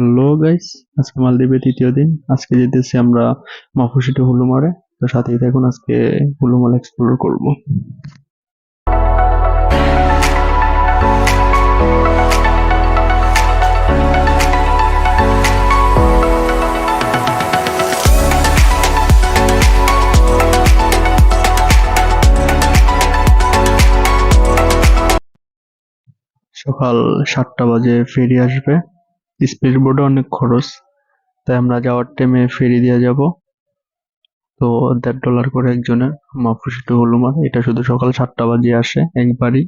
Hello guys, আজকে মালদ্বীপে তৃতীয় দিন। আজকে যেতেছি আমরা মাফুসিটি হুলুমারে। তো সাথেই থাকুন, আজকে হুলুমাল এক্সপ্লোর করব। সকাল সাতটা বাজে ফেরি আসবে। স্পিড বোটে অনেক খরচ, তাই আমরা যাওয়ার টাইমে ফেরি দিয়ে যাব। তো দেড় ডলার করে একজনের মাফুসি টু হুলুমার এটা শুধু সকাল সাতটা বাজে আসে একবারই।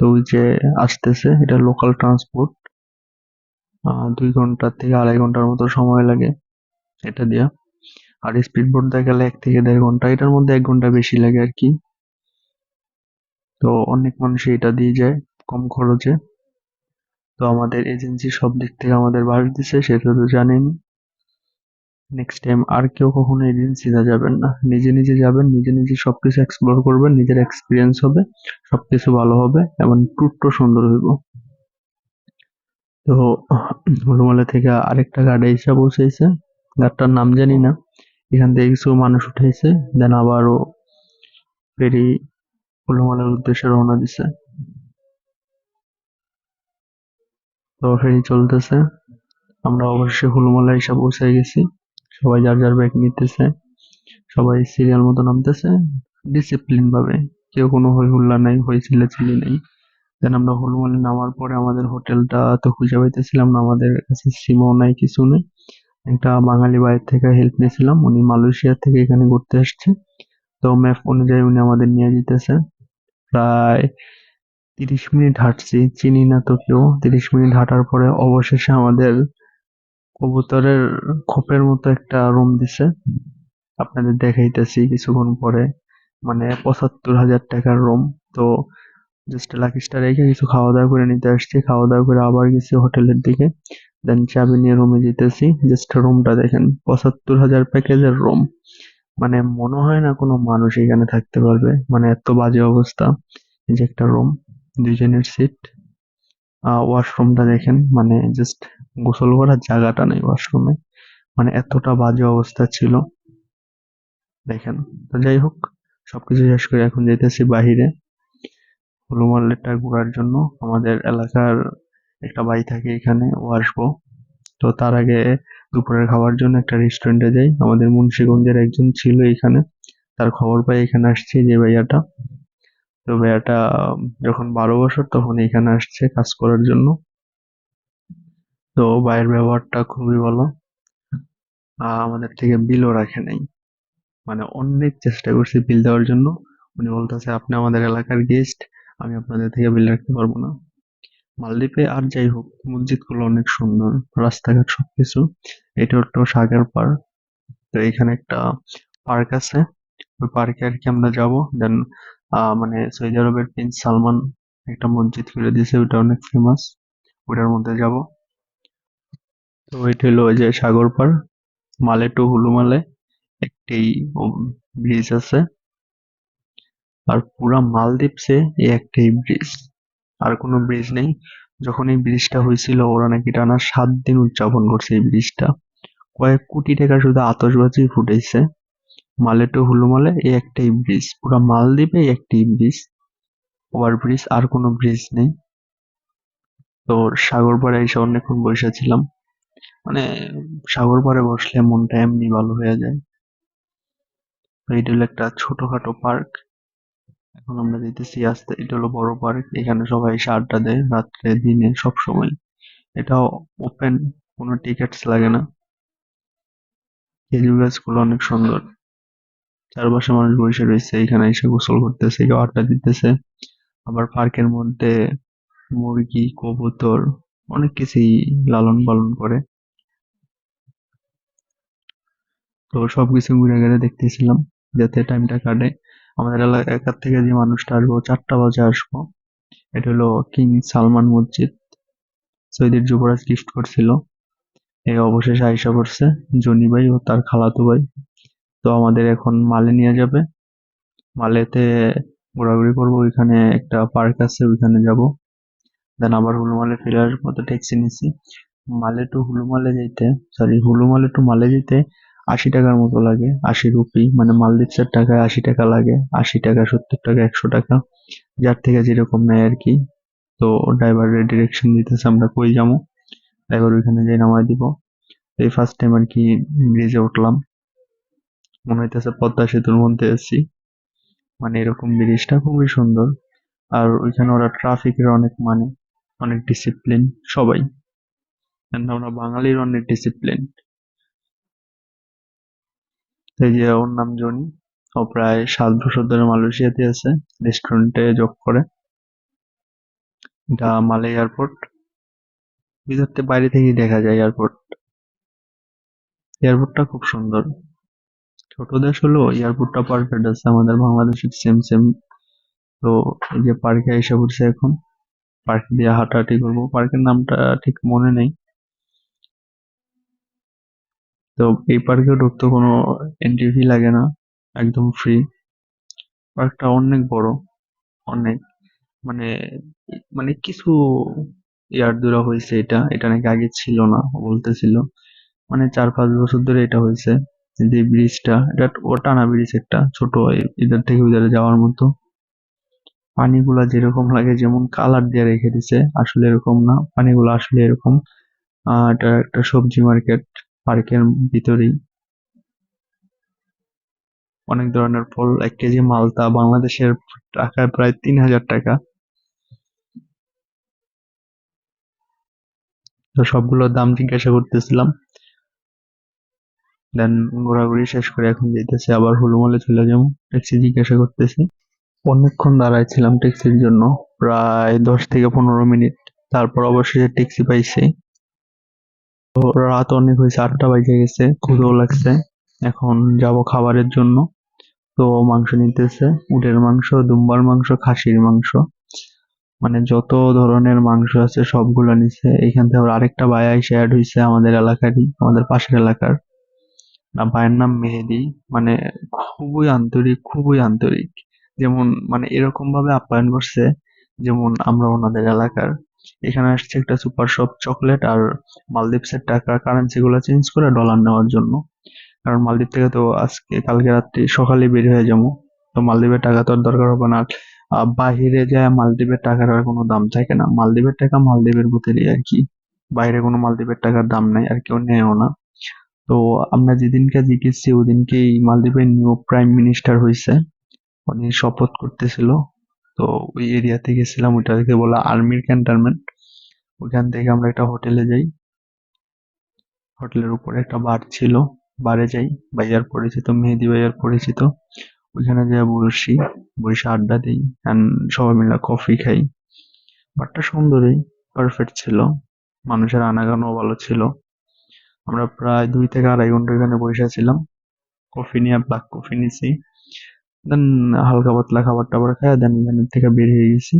তো ওই যে আসতেছে, এটা লোকাল ট্রান্সপোর্ট দুই ঘণ্টা থেকে আড়াই ঘণ্টার মতো সময় লাগে এটা দিয়া। আর স্পিড বোট দেখা গেলে এক থেকে দেড় ঘণ্টা, এটার মধ্যে এক ঘণ্টা বেশি লাগে আর কি। তো অনেক মানুষ এটা দিয়ে যায় কম খরচে। তো আমাদের এজেন্সি সব দিক থেকে আমাদের বাস দিছে, সেটা তো জানেন। নেক্সট টাইম আর কেউ কখনো এজেন্সিতে যাবেন না। নিজে নিজে যাবেন, নিজে নিজে সবকিছু এক্সপ্লোর করবেন, নিজের এক্সপিরিয়েন্স হবে, সবকিছু ভালো হবে, এবং ট্যুরটাও সুন্দর হইব। তো হলুমালা থেকে আরেকটা গাড়ি এসে পৌঁছেছে গাড়টার নাম জানি না। এখান থেকে কিছু মানুষ উঠেছে দেন আবারও ফেরি হলুমালার উদ্দেশ্যে রওনা দিছে। ফেরি চলতেছে। আমরা অবশ্যই হুলুমালা এসে পৌঁছে গেছি। সবাই যার যার ব্যাগ নিতেছে, সবাই সিরিয়াল মতো নামতেছে। ডিসিপ্লিন ভাবে, কেউ কোনো হই হুল্লা নাই, হই চিল্লাচিল্লি নেই। দেন আমরা হুলুমালে নামার পরে আমাদের হোটেলটা তো খুঁজে পাইতেছিলাম না, আমাদের কাছে সিমও নাই, কিছু নেই। একটা বাঙালি বাইরে থেকে হেল্প নিয়েছিলাম, উনি মালয়েশিয়া থেকে এখানে ঘুরতে আসছে। তো ম্যাপ অনুযায়ী উনি আমাদের নিয়ে যেতেছে। প্রায় তিরিশ মিনিট হাঁটছি, চিনি না তো কেউ। তিরিশ মিনিট হাঁটার পরে অবশেষে আমাদের কবুতরের খোপের মতো একটা রুম দিছে। আপনাদের দেখাইতেছি কিছুক্ষণ পরে মানে পঁচাত্তর হাজার টাকার রুম তো জাস্ট লাকি স্টার রেখে কিছু খাওয়া দাওয়া করে নিতে আসছি। খাওয়া দাওয়া করে আবার গেছি হোটেলের দিকে। দেন চাবি নিয়ে রুমে যেতেছি। জাস্ট রুমটা দেখেন, পঁচাত্তর হাজার প্যাকেজের রুম মানে মনে হয় না কোনো মানুষ এখানে থাকতে পারবে। মানে এত বাজে অবস্থা, যে একটা রুম দুইজনের সিট ওয়াশরুমটা দেখেন মানে জাস্ট গোসল করার জায়গাটা নেই ওয়াশরুমে মানে এতটা বাজে অবস্থা ছিল। দেখেন, তো যাই হোক, সবকিছু শেষ করে এখন যেতেছি বাহিরে। হলুমাল্লেটা ঘোরার জন্য আমাদের এলাকার একটা ভাই থাকে এখানে ও আসব তো তার আগে দুপুরের খাওয়ার জন্য একটা রেস্টুরেন্টে যাই। আমাদের মুন্সিগঞ্জের একজন ছিল এখানে। তার খবর পাই এখানে আসছে যে ভাইয়াটা। তো ভাইয়াটা, যখন বারো বছর তখন এখানে আসছে কাজ করার জন্য। তো ভাইয়ের ব্যবহারটা খুবই ভালো। আমাদের থেকে বিলও রাখে নাই। মানে অনেক চেষ্টা করছি বিল দেওয়ার জন্য। উনি বলতেছে, আপনি আমাদের এলাকার গেস্ট আমি আপনাদের থেকে বিল রাখতে পারব না। মালদ্বীপে আর যাই হোক, মসজিদগুলো অনেক সুন্দর। রাস্তাঘাট সবকিছু। এটা হলো সাগর পার তো এখানে একটা পার্ক আছে। ওই পার্কে আর কি আমরা যাব। দেন মানে সৌদি আরবের প্রিন্স সালমান একটা মসজিদ খুলে দিয়েছে ওটা অনেক ফেমাস ওটার মধ্যে যাব। তো এটা হলো ওই যে সাগর পার, মালে টু হুলুমালে একটি ব্রিজ আছে। আর পুরা মালদ্বীপসে এই একটাই ব্রিজ আর কোনো ব্রিজ নেই। যখন এই ব্রিজটা হয়েছিল, ওরা নাকি টানা সাত দিন উদযাপন করছে এই ব্রিজটা কয়েক কোটি টাকা শুধু আতসবাজি ফুটেছে। মালে টু হুলুমালে এই একটাই ব্রিজ পুরা মালদ্বীপে এই একটি ব্রিজ ওভার ব্রিজ আর কোনো ব্রিজ নেই। তো সাগর পাড়ে এসে অনেকক্ষণ বসেছিলাম মানে সাগর পাড়ে বসলে মনটা এমনি ভালো হয়ে যায়। এটা হলো একটা ছোটখাটো পার্ক এখন আমরা যেতেছি আসতে, এটা হলো বড় পার্ক এখানে সবাই এসে আড্ডা দেয়, রাত্রে, দিনে, সব সময়। এটাও ওপেন কোনো টিকিটস লাগে না। খেজুর গাছগুলো অনেক সুন্দর। চারপাশে মানুষ বসে রয়েছে, এখানে এসে গোসল করতেছে, কেউ আড্ডা দিতেছে, আবার পার্কের মধ্যে মুরগি, কবুতর অনেক কিছুই লালন পালন করে। তো সবকিছু ঘুরে ঘুরে দেখতেছিলাম, যাতে টাইমটা কাটে। আমাদের এলাকার থেকে যে মানুষটা আসব, চারটা বাজে আসব, এটা হলো কিং সালমান মসজিদ। সৌদির যুবরাজ গিফট করছিল। এই অবশেষে আইসা পড়ছে, জনি ভাই ও তার খালাতো ভাই। তো আমাদের এখন মালে নিয়ে যাবে। মালেতে ঘোরাঘুরি করব, ওইখানে একটা পার্ক আছে, ওইখানে যাব। দেন আবার হুলুমালে ফিরে আসব, তো ট্যাক্সি নিছি। মালে টু হুলুমালে যাইতে সরি হুলুমালে টু মালে যেতে আশি টাকার মতো লাগে, আশি রুপি। মানে মালদ্বীপসের টাকায় আশি টাকা লাগে, আশি টাকা, সত্তর টাকা, একশো টাকা। যার থেকে যেরকম নেয় আর কি। তো ড্রাইভারের ডিরেকশন দিতেছে, আমরা কই যাব? ড্রাইভার ওইখানে যাই নামাই দিব। এই ফার্স্ট টাইম আর কি ব্রিজে উঠলাম। মনে হইতেছে পদ্মা সেতুর মধ্যে আছি। মানে এরকম ব্রিজটা খুবই সুন্দর। আর ওইখানে ওরা ট্রাফিকের অনেক মানে অনেক ডিসিপ্লিন সবাই। আমরা বাঙালির অনেক ডিসিপ্লিন এই যে ওর নাম জনি। ও প্রায় সাত বছর ধরে মালয়েশিয়াতে আছে রেস্টুরেন্টে জব করে। এটা মালে এয়ারপোর্ট থেকে বাইরে থেকেই দেখা যায় এয়ারপোর্ট এয়ারপোর্টটা খুব সুন্দর। ছোট দেশ হলেও এয়ারপোর্টটা পারফেক্ট আছে, আমাদের বাংলাদেশের সেম সেম তো এই যে পার্কে এসে পড়ছে এখন পার্ক দিয়ে হাঁটাহাঁটি করব। পার্কের নামটা ঠিক মনে নেই। তো এই পার্কে ঢুকতে কোনো এন্ট্রি ফি লাগে না, একদম ফ্রি পার্কটা অনেক বড়, অনেক। মানে মানে কিছু ইয়ার ধরে হয়েছে এটা এটা নাকি আগে ছিল না বলতেছিল মানে চার পাঁচ বছর ধরে এটা হয়েছে। যে ব্রিজটা এটা ও টানা ব্রিজ একটা, ছোট এদের থেকে ওইধারে যাওয়ার মতো। পানিগুলা যেরকম লাগে, যেমন কালার দিয়ে রেখে দিছে, আসলে এরকম না। পানিগুলো আসলে এরকম এটা একটা সবজি মার্কেট পার্কের ভিতরেই। অনেক ধরনের ফল, এক কেজি মালতা, বাংলাদেশের টাকায় প্রায় তিন হাজার টাকা। তো সবগুলোর দাম জিজ্ঞাসা করতেছিলাম। দেন ঘোরাঘুরি শেষ করে এখন যেতেছি আবার হুলুমলে চলে যাব। ট্যাক্সি জিজ্ঞাসা করতেছি। অনেকক্ষণ দাঁড়ায় ছিলাম ট্যাক্সির জন্য, প্রায় দশ থেকে পনেরো মিনিট। তারপর অবশেষে ট্যাক্সি পাইছি। তো রাত অনেক হয়েছে, আটটা বাজে গেছে, ক্ষুধাও লাগছে। এখন যাব খাবারের জন্য। তো মাংস নিতেছে, উটের মাংস, দুম্বার মাংস, খাসির মাংস। মানে যত ধরনের মাংস আছে সবগুলো নিছে। এখান থেকে আরেকটা ভাইয়া এসে অ্যাড হয়েছে আমাদের এলাকারই, আমাদের পাশের এলাকার। ভাইয়ের নাম মেহেদি মানে খুবই আন্তরিক খুবই আন্তরিক। যেমন মানে এরকম ভাবে আপ্যায়ন করছে, যেমন আমরা ওনাদের এলাকার। এখানে আসছে একটা সুপার শপ, চকলেট আর মালদ্বীপসের টাকা কারেন্সি গুলো চেঞ্জ করে ডলার নেওয়ার জন্য। কারণ মালদ্বীপ থেকে তো আজকে, কালকে রাত্রি সকালে বের হয়ে যাব। তো মালদ্বীপের টাকা তো আর দরকার হবে না। বাহিরে যায় মালদ্বীপের টাকার আর কোনো দাম থাকে না। মালদ্বীপের টাকা মালদ্বীপের ভিতরেই আর কি। বাইরে কোনো মালদ্বীপের টাকার দাম নাই, আর কেউ নেয়ও না। তো আমরা যেদিনকে জিজ্ঞেসছি ওদিনকেই মালদ্বীপের নিউ প্রাইম মিনিস্টার হয়েছে উনি শপথ করতেছিল। তো ওই এরিয়াতে গেছিলাম ওইটা থেকে বলা আর্মির ক্যান্টনমেন্ট ওইখান থেকে আমরা একটা হোটেলে যাই। হোটেলের উপরে একটা বার ছিল। বারে যাই। ভাইয়ার পরিচিত, মেহেদি ভাইয়ার পরিচিত। ওইখানে যাই বসি। বসে আড্ডা দিই সবাই মিলে কফি খাই। বারটা সুন্দরই পারফেক্ট ছিল। মানুষের আনাগোনাও ভালো ছিল। আমরা প্রায় দুই থেকে আড়াই ঘণ্টা এখানে বসে ছিলাম কফি নিয়ে ব্ল্যাক কফি নিছি। দেন হালকা পাতলা খাবার টাবার খাই দেন এখান থেকে বের হয়ে গেছি।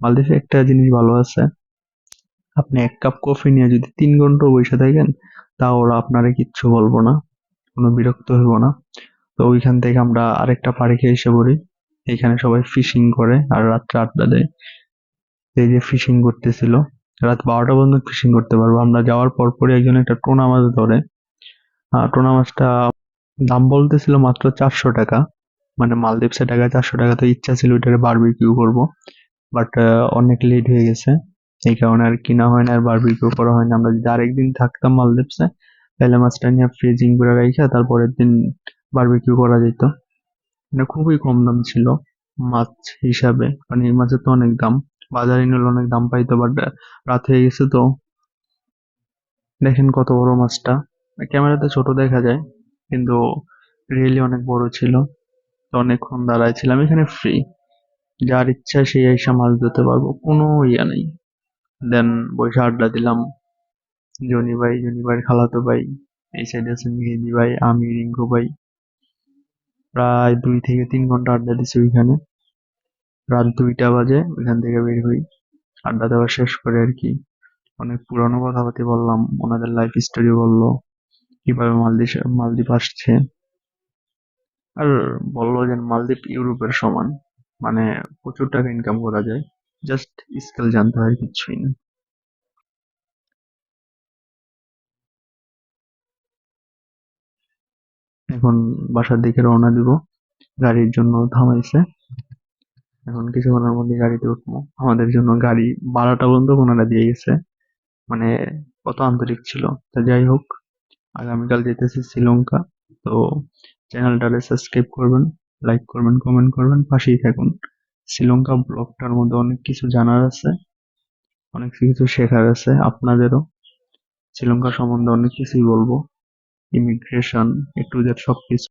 মালদ্বীপে একটা জিনিস ভালো আছে। আপনি এক কাপ কফি নিয়ে যদি তিন ঘণ্টা বসে থাকেন তা ওরা আপনারে কিচ্ছু বলব না, কোনো বিরক্ত হইব না। তো ওইখান থেকে আমরা আরেকটা পার্কে এসে পড়ি। এখানে সবাই ফিশিং করে, আর রাত্রে আড্ডা দেয়। এই যে ফিশিং করতেছিল। রাত বারোটা পর্যন্ত ফিশিং করতে পারব। আমরা যাওয়ার পর পরই একজন একটা টোনা মাছ ধরে। টোনা মাছটা দাম বলতেছিল মাত্র চারশো টাকা। মানে মালদ্বীপসের টাকা চারশো টাকা। তো ইচ্ছা ছিল ওইটাকে বারবিকিউ করব। বাট অনেক লেট হয়ে গেছে। এই কারণে আর কিনা হয় না, আর বারবিকিউ করা হয় না। আমরা যদি আরেকদিন থাকতাম মালদ্বীপসে, তাহলে মাছটা নিয়ে ফ্রিজিং করে রাখা তারপরের দিন বারবিকিউ করা যেত। মানে খুবই কম দাম ছিল মাছ হিসাবে। মানে এই মাছের তো অনেক দাম। বাজারে নিলে অনেক দাম পাইতো বাট রাত হয়ে গেছে তো। দেখেন কত বড় মাছটা। ক্যামেরাতে ছোট দেখা যায়, কিন্তু রিয়েলি অনেক বড় ছিল। তো অনেকক্ষণ দাঁড়ায় ছিলাম এখানে ফ্রি যার ইচ্ছা সেই এসে মাছ ধরতে পারব, কোনো ইয়া নেই। দেন বসে আড্ডা দিলাম। জনি ভাই, জনি ভাইয়ের খালাতো ভাই, এই সাইডে আছে মেহেদি ভাই, আমি রিঙ্কু ভাই। প্রায় দুই থেকে তিন ঘণ্টা আড্ডা দিছি ওইখানে। রাত দুইটা বাজে, এখান থেকে বের হই। আড্ডা দেওয়া শেষ করে আর কি। অনেক পুরানো কথাবার্তি বললাম, ওনাদের লাইফ স্টোরি বলল, কীভাবে মালদ্বীপ মালদ্বীপ আসছে। আর বলল যে মালদ্বীপ ইউরোপের সমান মানে প্রচুর টাকা ইনকাম করা যায়। জাস্ট স্কেল জানতে হয়, কিছুই না। এখন বাসার দিকে রওনা দিব। গাড়ির জন্য থামাইছে। এখন কিছুক্ষণের মধ্যে গাড়িতে উঠবো। আমাদের জন্য গাড়ি ভাড়াটা পর্যন্ত ওনারা দিয়ে গেছে। মানে কত আন্তরিক ছিল। তা যাই হোক, আগামীকাল যেতেছি শ্রীলঙ্কা। তো চ্যানেলটারে সাবস্ক্রাইব করবেন, লাইক করবেন, কমেন্ট করবেন, পাশেই থাকুন। শ্রীলঙ্কা ব্লগটার মধ্যে অনেক কিছু জানার আছে, অনেক কিছু শেখার আছে আপনাদেরও। শ্রীলঙ্কা সম্বন্ধে অনেক কিছুই বলব। ইমিগ্রেশন এ টু জেড সবকিছু।